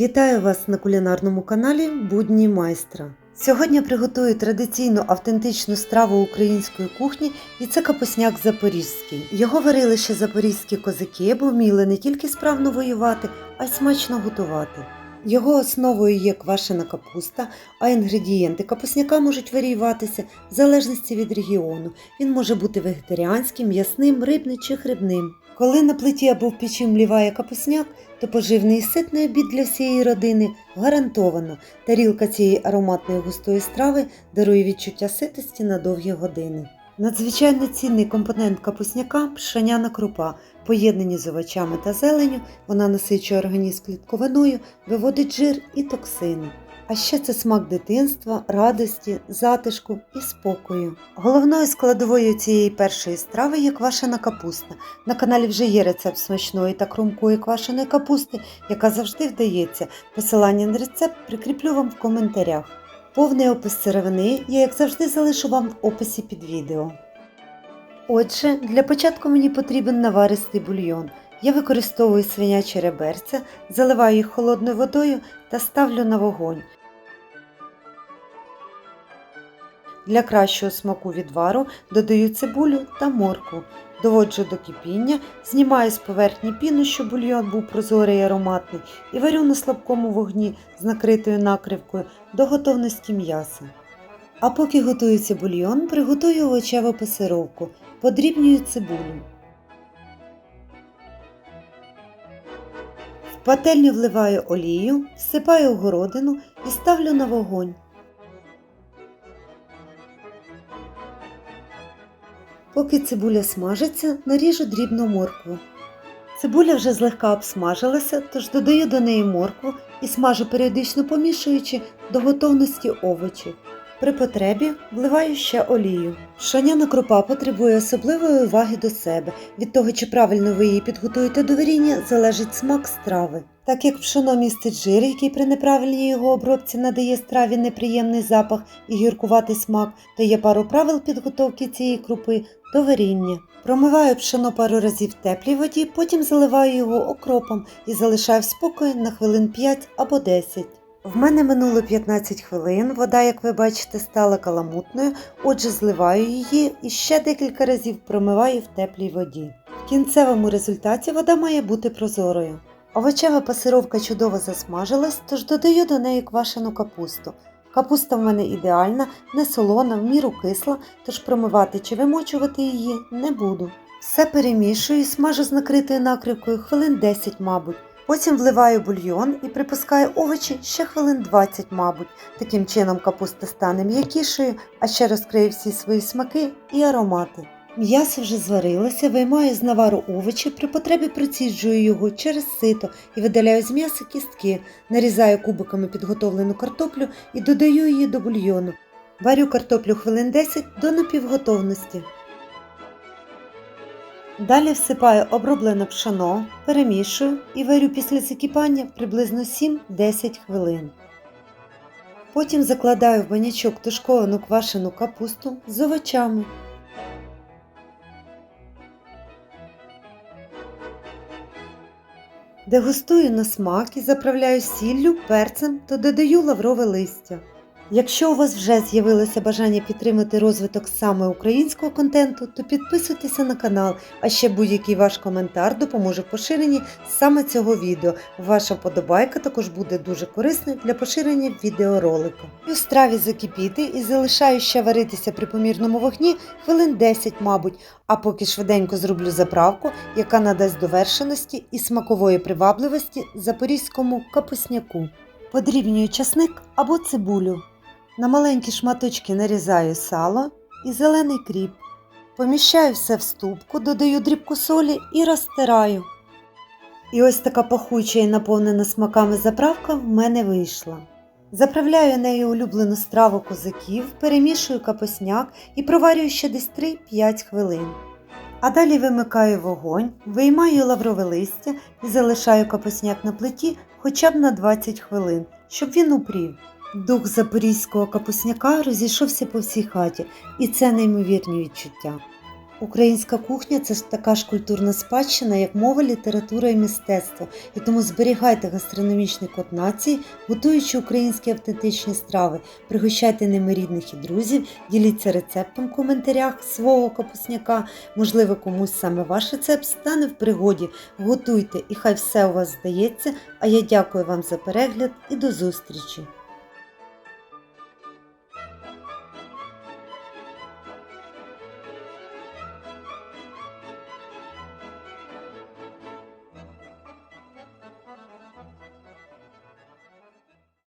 Вітаю вас на кулінарному каналі Будні майстра. Сьогодні приготую традиційну автентичну страву української кухні, і це капусняк запорізький. Його варили ще запорізькі козаки, бо вміли не тільки справно воювати, а й смачно готувати. Його основою є квашена капуста, а інгредієнти капусняка можуть варіюватися в залежності від регіону. Він може бути вегетаріанським, м'ясним, рибним чи грибним. Коли на плиті або в печі мліває капусняк, то поживний і ситний обід для всієї родини гарантовано. Тарілка цієї ароматної густої страви дарує відчуття ситості на довгі години. Надзвичайно цінний компонент капусняка пшеняна крупа. Поєднані з овочами та зеленю, вона насичує організм клітковиною, виводить жир і токсини. А ще це смак дитинства, радості, затишку і спокою. Головною складовою цієї першої страви є квашена капуста. На каналі вже є рецепт смачної та хрумкої квашеної капусти, яка завжди вдається. Посилання на рецепт прикріплю вам в коментарях. Повний опис сировини я, як завжди, залишу вам в описі під відео. Отже, для початку мені потрібен наваристий бульйон. Я використовую свинячі реберця, заливаю їх холодною водою та ставлю на вогонь. Для кращого смаку відвару додаю цибулю та моркву, доводжу до кипіння, знімаю з поверхні піну, щоб бульйон був прозорий і ароматний, і варю на слабкому вогні з накритою накривкою до готовності м'яса. А поки готується бульйон, приготую овочеву пасировку, подрібнюю цибулю. В пательню вливаю олію, всипаю городину і ставлю на вогонь. Поки цибуля смажиться, наріжу дрібну моркву. Цибуля вже злегка обсмажилася, тож додаю до неї моркву і смажу періодично помішуючи до готовності овочів. При потребі вливаю ще олію. Шаняна крупа потребує особливої уваги до себе. Від того, чи правильно ви її підготуєте до варіння, залежить смак страви. Так як пшено містить жир, який при неправильній його обробці надає страві неприємний запах і гіркуватий смак, то є пару правил підготовки цієї крупи до варіння. Промиваю пшено пару разів в теплій воді, потім заливаю його окропом і залишаю в спокої на хвилин 5 або 10. В мене минуло 15 хвилин, вода, як ви бачите, стала каламутною, отже, зливаю її і ще декілька разів промиваю в теплій воді. В кінцевому результаті вода має бути прозорою. Овочева пасировка чудово засмажилась, тож додаю до неї квашену капусту. Капуста в мене ідеальна, не солона, в міру кисла, тож промивати чи вимочувати її не буду. Все перемішую і смажу з накритою накривкою хвилин 10, мабуть. Потім вливаю бульйон і припускаю овочі ще хвилин 20, мабуть. Таким чином капуста стане м'якішою, а ще розкриє всі свої смаки і аромати. М'ясо вже зварилося, виймаю з навару овочі, при потребі проціджую його через сито і видаляю з м'яса кістки, нарізаю кубиками підготовлену картоплю і додаю її до бульйону. Варю картоплю хвилин 10 до напівготовності. Далі всипаю оброблене пшено, перемішую і варю після закипання приблизно 7-10 хвилин. Потім закладаю в банячок тушковану квашену капусту з овочами. Дегустую на смак і заправляю сіллю, перцем та додаю лаврове листя. Якщо у вас вже з'явилося бажання підтримати розвиток саме українського контенту, то підписуйтеся на канал, а ще будь-який ваш коментар допоможе в поширенні саме цього відео. Ваша вподобайка також буде дуже корисною для поширення відеоролику. У страві закипіти і залишаю ще варитися при помірному вогні хвилин 10, мабуть, а поки швиденько зроблю заправку, яка надасть довершеності і смакової привабливості запорізькому капусняку. Подрібнюю часник або цибулю. На маленькі шматочки нарізаю сало і зелений кріп. Поміщаю все в ступку, додаю дрібку солі і розтираю. І ось така пахуча і наповнена смаками заправка в мене вийшла. Заправляю нею улюблену страву козаків, перемішую капусняк і проварюю ще десь 3-5 хвилин. А далі вимикаю вогонь, виймаю лаврове листя і залишаю капусняк на плиті хоча б на 20 хвилин, щоб він упрів. Дух запорізького капусняка розійшовся по всій хаті, і це неймовірні відчуття. Українська кухня це ж така ж культурна спадщина, як мова, література і мистецтво. І тому зберігайте гастрономічний код нації, готуючи українські автентичні страви, пригощайте ними рідних і друзів, діліться рецептом в коментарях свого капусняка. Можливо, комусь саме ваш рецепт стане в пригоді. Готуйте і хай все у вас здається. А я дякую вам за перегляд і до зустрічі!